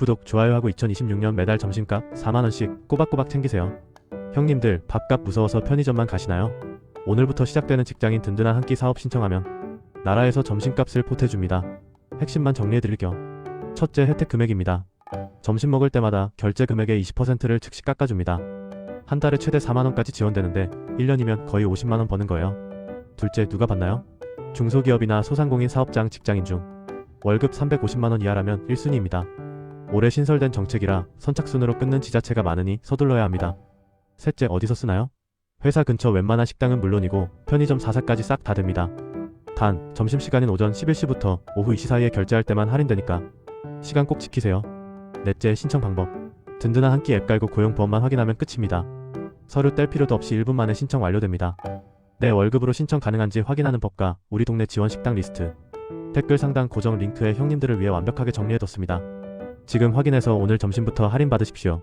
구독, 좋아요하고 2026년 매달 점심값 4만원씩 꼬박꼬박 챙기세요. 형님들, 밥값 무서워서 편의점만 가시나요? 오늘부터 시작되는 직장인 든든한 한 끼 사업 신청하면 나라에서 점심값을 보태줍니다. 핵심만 정리해드릴게요. 첫째 혜택 금액입니다. 점심 먹을 때마다 결제 금액의 20%를 즉시 깎아줍니다. 한 달에 최대 4만원까지 지원되는데 1년이면 거의 50만원 버는 거예요. 둘째 누가 받나요? 중소기업이나 소상공인 사업장 직장인 중 월급 350만원 이하라면 1순위입니다. 올해 신설된 정책이라 선착순으로 끊는 지자체가 많으니 서둘러야 합니다. 셋째 어디서 쓰나요? 회사 근처 웬만한 식당은 물론이고 편의점 사사까지 싹 다 됩니다. 단 점심시간인 오전 11시부터 오후 2시 사이에 결제할 때만 할인되니까 시간 꼭 지키세요. 넷째 신청 방법 든든한 한 끼 앱 깔고 고용보험만 확인하면 끝입니다. 서류 뗄 필요도 없이 1분 만에 신청 완료됩니다. 내 월급으로 신청 가능한지 확인하는 법과 우리 동네 지원 식당 리스트 댓글 상단 고정 링크에 형님들을 위해 완벽하게 정리해뒀습니다. 지금 확인해서 오늘 점심부터 할인 받으십시오.